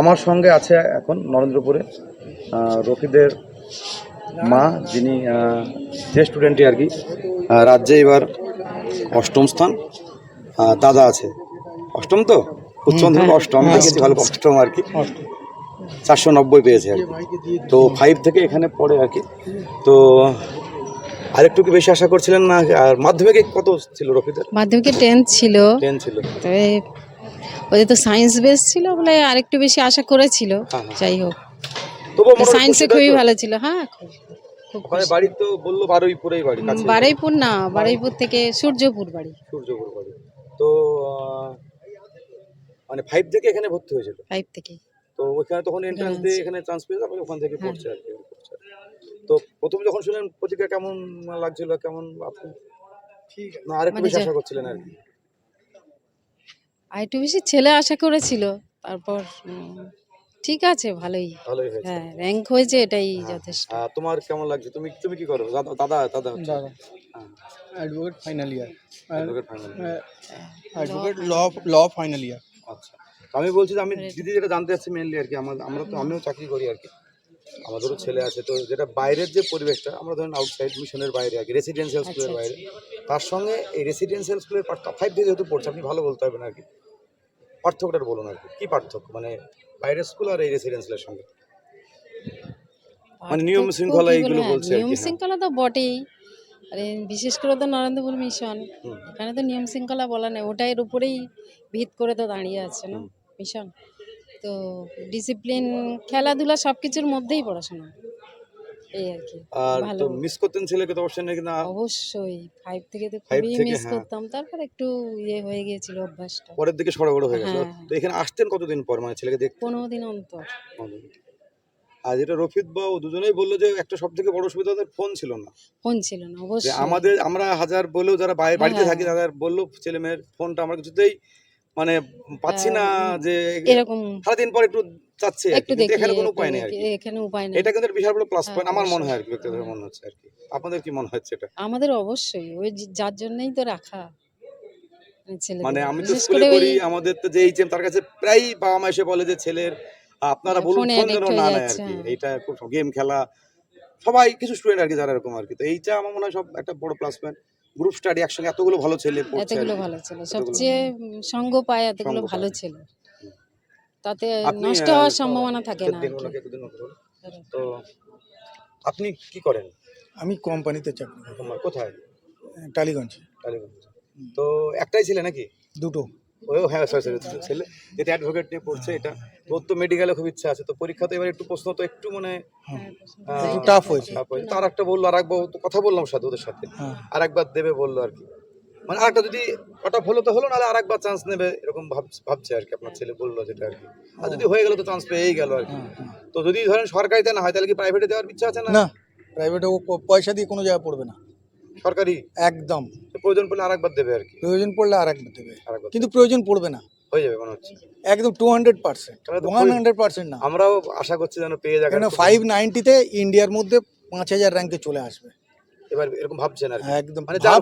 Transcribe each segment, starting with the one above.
আমার সঙ্গে আছে এখন নরেন্দ্রপুরে রফিদের মা যিনি যে স্টুডেন্টই আর কি রাজ্যে এবার অষ্টম স্থান দাদা আছে। অষ্টম তো? উচ্চ মাধ্যমিক অষ্টম দেখেছি ভালো অষ্টম আর কি? চারশো নব্বই পেয়েছে আর কি। তো ফাইভ থেকে এখানে পড়ে আর কি। তো আরেকটু কি বেশি আশা করছিলেন না আর মাধ্যমিকে কত ছিল রফিদের? মাধ্যমিকে টেন্থ ছিল। টেন ছিল। তবে ওদের তো সায়েন্স বেস ছিল বলে আরেকটু বেশি আশা করেছিল। হ্যাঁ, হ্যাঁ। যাই হোক। তবুও সায়েন্সে খুবই ভালো ছিল হ্যাঁ খুব খুব ওখানে বাড়ি তো বলল বারুইপুরেই বাড়ি বারুইপুর না বারুইপুর থেকে সূর্যপুর বাড়ি। সূর্যপুর বাড়ি। তো আহ, মানে ফাইভ থেকে এখানে ভর্তি হয়েছিল? ফাইভ থেকে। তো ওখানে তখন এন্ট্রান্স দিয়ে এখানে চান্স পেয়ে তারপরে ওখান থেকে পড়ছে আর কি পড়ছে। তো প্রথম যখন শুনলেন প্রতিক্রিয়া কেমন লাগছিল কেমন আপনি? ঠিক না আরেকটু মানে বেশি আশা করছিলেন আর কি। আর একটু বেশি ছেলে আশা করেছিল তারপর উম, ঠিক আছে ভালোই। ভালোই হয়েছে। হ্যাঁ র্যাঙ্ক হয়েছে এটাই যথেষ্ট। আহ, তোমার কেমন লাগছে? তুমি তুমি কি করো? দাদা দাদা দাদা হচ্ছে। দাদা। Advocate final year advocate final। Advocate law law final year আচ্ছা। তো আমি বলছি যে আমি দিদি যেটা জানতে চাচ্ছি মেনলি আর কি আমার আমরা তো আমিও চাকরি করি আর কি। আমাদেরও ছেলে আছে তো যেটা বাইরের যে পরিবেশটা আমরা ধরেন আউটসাইড মিশনের বাইরে আর কি রেসিডেন্সিয়াল স্কুলের বাইরে। তার সঙ্গে এই রেসিডেন্সিয়াল স্কুলের ফাইভ দিয়ে যেহেতু পড়ছে আপনি ভালো বলতে পারবেন আর কি। পার্থক্যটা বলুন আর কি। পার্থক্য? মানে বাইরের স্কুল আর এই রেসিডেন্সিয়ালের সঙ্গে? মানে নিয়ম শৃঙ্খলা এইগুলো বলছে নিয়ম হ্যাঁ। শৃঙ্খলা তো বটেই। আরে বিশেষ করে তো নরেন্দ্রপুর মিশন। এখানে তো নিয়ম শৃঙ্খলা বলা নেই। ওটার উপরেই ভিত করে তো দাঁড়িয়ে আছে না? মিশন তো ডিসিপ্লিন খেলাধুলা সব কিছুর মধ্যেই পড়াশোনা। এই আর কি আর তো মিস করতেন ছেলেকে তো অবশ্যই নাকি? না? অবশ্যই ফাইভ থেকে তো খুবই মিস হ্যাঁ। করতাম তারপর একটু ইয়ে হয়ে গিয়েছিল অভ্যাসটা। পরের দিকে সড়গড় হয়ে গেছে। হ্যাঁ। তো এখানে আসতেন কতদিন পর? মানে ছেলেকে দেখতে? পনেরো দিন অন্তর। আর যেটা রফিদ বা ও দুজনেই বলল যে একটা সব থেকে বড় সুবিধা ওদের ফোন ছিল না। ফোন ছিল না অবশ্যই। আমাদের আমরা হাজার বলেও যারা বাড়িতে হ্যাঁ। থাকি তাদের বলল ছেলে মেয়ের ফোনটা আমরা কিছুতেই মানে পাচ্ছি না যে এরকম সারাদিন পর একটু চাচ্ছে এখানে কোনো উপায় নেই এখানে উপায় নেই। এটা কিন্তু বিশাল বড় প্লাস হ্যাঁ, পয়েন্ট আমার মনে হয় আর কি ব্যক্তিগত মনে হচ্ছে আর কি। আপনাদের কি মনে হচ্ছে এটা? আমাদের অবশ্যই ওই যার জন্যই তো রাখা। মানে মানে আমি তো স্কুলে করে করি আমাদের তো যে এইচএম তার কাছে প্রায় বাবা মা এসে বলে যে ছেলের আপনারা বলুন ফোনে ফোন যেন না নেয় আর কি। এইটা খুব গেম খেলা। সবাই কিছু স্টুডেন্ট আর কি যারা এরকম আর কি। তো এইটা আমার মনে হয় সব একটা বড় প্লাস পয়েন্ট গ্রুপ স্টাডি একসঙ্গে এতগুলো ভালো ছেলে পড়ছে এতগুলো ভালো ছিল। সবচেয়ে সঙ্গ পায় এতগুলো ভালো ছেলে। তাতে নষ্ট হওয়ার সম্ভাবনা থাকে না। তো আপনি কি করেন? আমি কোম্পানিতে চাকরি কোথায়? টালিগঞ্জ। টালিগঞ্জ। তো একটাই ছেলে নাকি? দুটো। ও হ্যাঁ সরি সরি ছেলে যেটা অ্যাডভোকেট নিয়ে পড়ছে এটা। তোর তো মেডিকেলে খুব ইচ্ছা আছে তো পরীক্ষাতে এবার একটু প্রশ্ন তো একটু মানে টাফ হয়েছে। তার একটা বলল আর একবার তো কথা বললাম সাথে ওদের সাথে। হ্যাঁ। আর একবার দেবে বলল আর কি। মানে আরেকটা যদি ওটা হলো তো হলো নাহলে আর একবার চান্স নেবে এরকম ভাব- ভাবছে আর কি আপনার ছেলে বলল যেটা আর কি। আর যদি হয়ে গেল তো চান্স পেয়েই গেল আর কি। হ্যাঁ, হ্যাঁ। তো যদি ধরেন সরকারিতে না হয় তাহলে কি প্রাইভেটে দেওয়ার ইচ্ছা আছে না? না প্রাইভেটে ও পয়সা দিয়ে কোনো জায়গায় পড়বে না। সরকারি? একদম। প্রয়োজন পড়লে আর একবার দেবে আর কি। প্রয়োজন পড়লে আর একবার দেবে কিন্তু প্রয়োজন পড়বে না। হয়ে যাবে মনে হচ্ছে। একদম two hundred percent one hundred percent না। আমরাও আশা করছি যেন পেয়ে যাবে কেন ফাইভ নাইনটিতে ইন্ডিয়ার মধ্যে পাঁচ হাজার র্যাঙ্কে চলে আসবে। এবার এরকম ভাবছেন আর একদম। মানে যা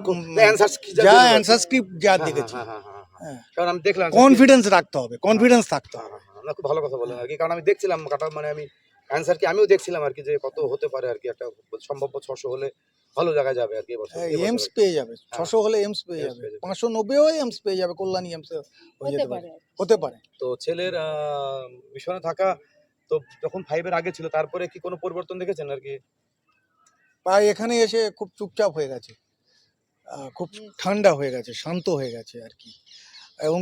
যা অ্যান্সার স্ক্রিপ্ট যা দেখেছি। হ্যাঁ হ্যাঁ হ্যাঁ কারণ আমি দেখলাম কনফিডেন্স রাখতে হবে কনফিডেন্স থাকতে হবে। খুব ভালো কথা বললেন আর কি। কারণ আমি দেখছিলাম কাটা মানে আমি অ্যান্সার কি আমিও দেখছিলাম আর কি যে কত হতে পারে আর কি একটা সম্ভাব্য ছশো হলে ভালো জায়গায় যাবে আর কি এমস পেয়ে যাবে। ছশো হলে এমস পেয়ে যাবে। পাঁচশো নব্বইও এমস পেয়ে যাবে কল্যাণী এমস হয়ে হতে যেতে পারে হতে পারে। তো ছেলের মিশনে থাকা তো যখন ফাইভের আগে ছিল তারপরে কি কোনো পরিবর্তন দেখেছেন আর কি? প্রায় এখানে এসে খুব চুপচাপ হয়ে গেছে। খুব ঠান্ডা হয়ে গেছে শান্ত হয়ে গেছে আর কি। এবং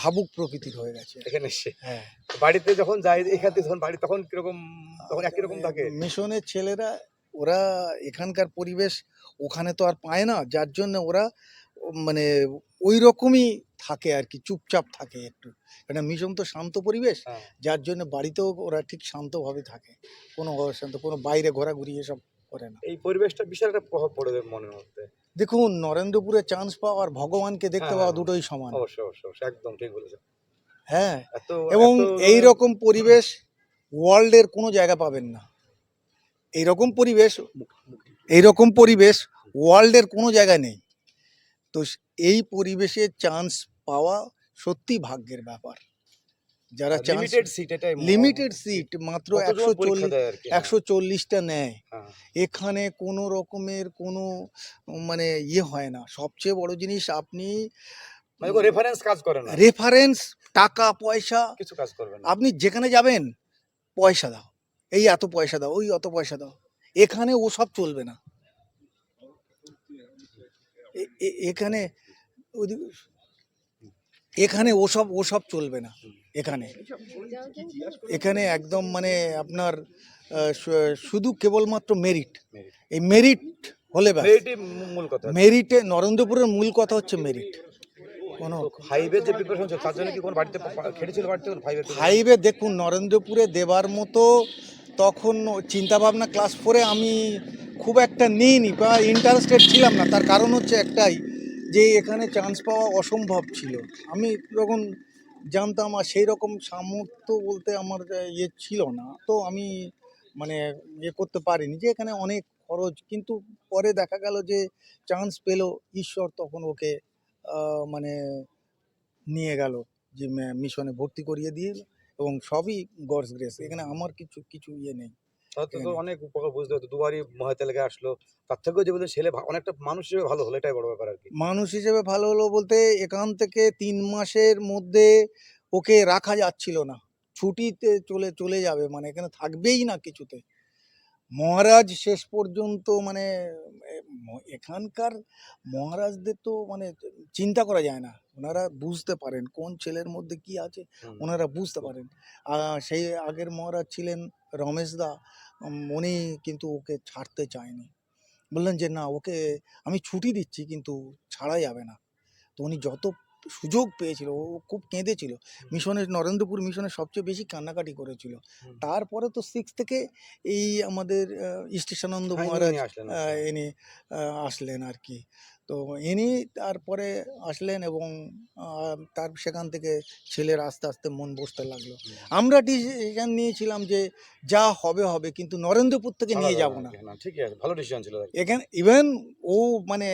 ভাবুক প্রকৃতির হয়ে গেছে। এখানে এসে। হ্যাঁ। বাড়িতে যখন যাই এখানে থেকে যখন বাড়ি তখন কীরকম তখন একই রকম থাকে? মিশনের ছেলেরা ওরা এখানকার পরিবেশ ওখানে তো আর পায় না যার জন্য ওরা মানে ওই রকমই থাকে আর কি চুপচাপ থাকে একটু। কারণ মিশন তো শান্ত পরিবেশ হ্যাঁ। যার জন্য বাড়িতেও ওরা ঠিক শান্তভাবে থাকে। কোনো শান্ত কোনো বাইরে ঘোরাঘুরি এসব করে না। এই পরিবেশটা বিশাল একটা প্রভাব পড়ে মনের মধ্যে। দেখুন নরেন্দ্রপুরে চান্স পাওয়া আর ভগবানকে দেখতে হ্যাঁ, পাওয়া হ্যাঁ। দুটোই সমান। অবশ্যই অবশ্যই অবশ্যই একদম ঠিক বলেছেন। হ্যাঁ এবং এই রকম পরিবেশ ওয়ার্ল্ডের কোনো জায়গা পাবেন না। এই রকম পরিবেশ এই রকম পরিবেশ ওয়ার্ল্ডের কোনো জায়গায় নেই। তো এই পরিবেশে চান্স পাওয়া সত্যি ভাগ্যের ব্যাপার। যারা chance limited seat limited seat মাত্র একশো চল্লিশ একশো চল্লিশটা নেয়। হ্যাঁ। এখানে কোনো রকমের কোনো মানে ইয়ে হয় না। সবচেয়ে বড় জিনিস আপনি মানে রেফারেন্স কাজ করে না। রেফারেন্স টাকা পয়সা কিছু কাজ করবে না। আপনি যেখানে যাবেন পয়সা দাও। এই এত পয়সা দাও ওই অত পয়সা দাও। এখানে ও সব চলবে না। এখানে এখানে ওসব ওসব চলবে না এখানে। এখানে একদম মানে আপনার শুধু কেবলমাত্র মেরিট এই মেরিট হলে মূল কথা। মেরিটে নরেন্দ্রপুরের মূল কথা হচ্ছে মেরিট কোনো ফাইভের যে প্রিপারেশন তার জন্য কি কোনো বাড়িতে খেটেছিল বাড়িতে ফাইভের ফাইভে দেখুন নরেন্দ্রপুরে দেবার মতো তখন চিন্তাভাবনা ক্লাস ফোরে আমি খুব একটা নিইনি বা ইন্টারেস্টেড ছিলাম না। তার কারণ হচ্ছে একটাই, যে এখানে চান্স পাওয়া অসম্ভব ছিল। আমি যখন জানতাম, আর সেই রকম সামর্থ্য বলতে আমার ইয়ে ছিল না। তো আমি মানে ইয়ে করতে পারিনি, যে এখানে অনেক খরচ। কিন্তু পরে দেখা গেল যে চান্স পেল, ঈশ্বর তখন ওকে মানে নিয়ে গেল, যে মিশনে ভর্তি করিয়ে দিয়ে এবং সবই গডস গ্রেস এখানে আমার কিছু কিছু ইয়ে নেই। অনেক উপকার বুঝতে হতো দুবারই মহাতে লেগে আসলো। তার থেকেও যে বলছেন ছেলে অনেকটা মানুষ হিসেবে ভালো হলো এটাই বড় ব্যাপার আর কি। মানুষ হিসেবে ভালো হলো বলতে এখান থেকে তিন মাসের মধ্যে ওকে রাখা যাচ্ছিল না। ছুটিতে চলে চলে যাবে মানে এখানে থাকবেই না কিছুতে। মহারাজ শেষ পর্যন্ত মানে এখানকার মহারাজদের তো মানে চিন্তা করা যায় না। ওনারা বুঝতে পারেন কোন ছেলের মধ্যে কি আছে ওনারা বুঝতে পারেন। সেই আগের মহারাজ ছিলেন রমেশ দা উনি কিন্তু ওকে ছাড়তে চায়নি। বললেন যে না ওকে আমি ছুটি দিচ্ছি কিন্তু ছাড়া যাবে না। তো উনি যত সুযোগ পেয়েছিল ও খুব কেঁদেছিল। মিশনের নরেন্দ্রপুর মিশনে সবচেয়ে বেশি কান্নাকাটি করেছিল। তারপরে তো সিক্স থেকে এই আমাদের ইনি মহারাজ নিয়ে আসলেন আর কি। তো ইনি তারপরে আসলেন এবং তার সেখান থেকে ছেলের আস্তে আস্তে মন বসতে লাগল। আমরা ডিসিশন নিয়েছিলাম যে যা হবে হবে কিন্তু নরেন্দ্রপুর থেকে নিয়ে যাব না। ঠিক আছে ভালো ডিসিশন ছিল এখানে ইভেন ও মানে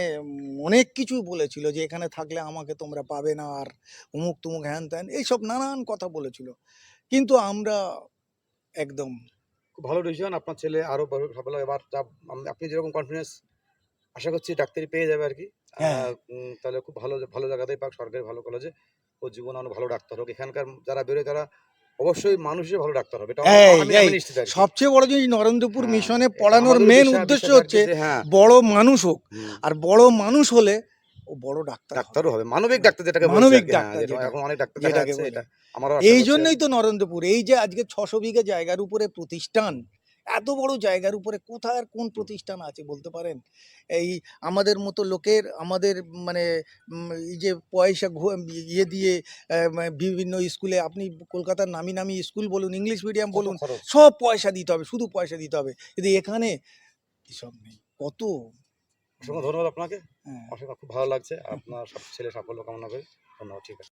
অনেক কিছু বলেছিল যে এখানে থাকলে আমাকে তোমরা পাবে না আর অমুক তুমুক হ্যান ত্যান এইসব নানান কথা বলেছিল। কিন্তু আমরা একদম খুব ভালো ডিসিশন আপনার ছেলে আরও ভালো এবার আপনি যেরকম কনফিডেন্স আশা করছি ডাক্তারি পেয়ে যাবে আর কি। হ্যাঁ। তাহলে খুব ভালো ভালো জায়গাতেই পাক সরকারি ভালো কলেজে ও জীবন আরও ভালো ডাক্তার হোক। এখানকার যারা বেরোয় তারা অবশ্যই মানুষ হিসেবে ভালো ডাক্তার হবে। সবচেয়ে বড় জিনিস নরেন্দ্রপুর হ্যাঁ, মিশনে পড়ানোর আমাদেরও মেন উদ্দেশ্য হচ্ছে হ্যাঁ। বড় মানুষ হোক। আর বড় মানুষ হলে ও বড় ডাক্তার। ডাক্তারও হবে। মানবিক ডাক্তার যেটাকে মানবিক হ্যাঁ, ডাক্তার এখন অনেক ডাক্তার যেটাকে এই জন্যই তো নরেন্দ্রপুর। এই যে আজকে ছশো বিঘে জায়গার উপরে প্রতিষ্ঠান এত বড় জায়গার উপরে কোথায় আর কোন প্রতিষ্ঠান আছে বলতে পারেন? এই আমাদের মতো লোকের আমাদের মানে এই যে পয়সা ইয়ে দিয়ে মানে বিভিন্ন স্কুলে আপনি কলকাতার নামি নামি স্কুল বলুন ইংলিশ মিডিয়াম বলুন সব পয়সা দিতে হবে শুধু পয়সা দিতে হবে। কিন্তু এখানে এসব নেই কত? অসংখ্য ধন্যবাদ আপনাকে। হ্যাঁ। খুব ভালো লাগছে। আপনার সব ছেলে সাফল্য কামনা করি। ধন্যবাদ ঠিক আছে।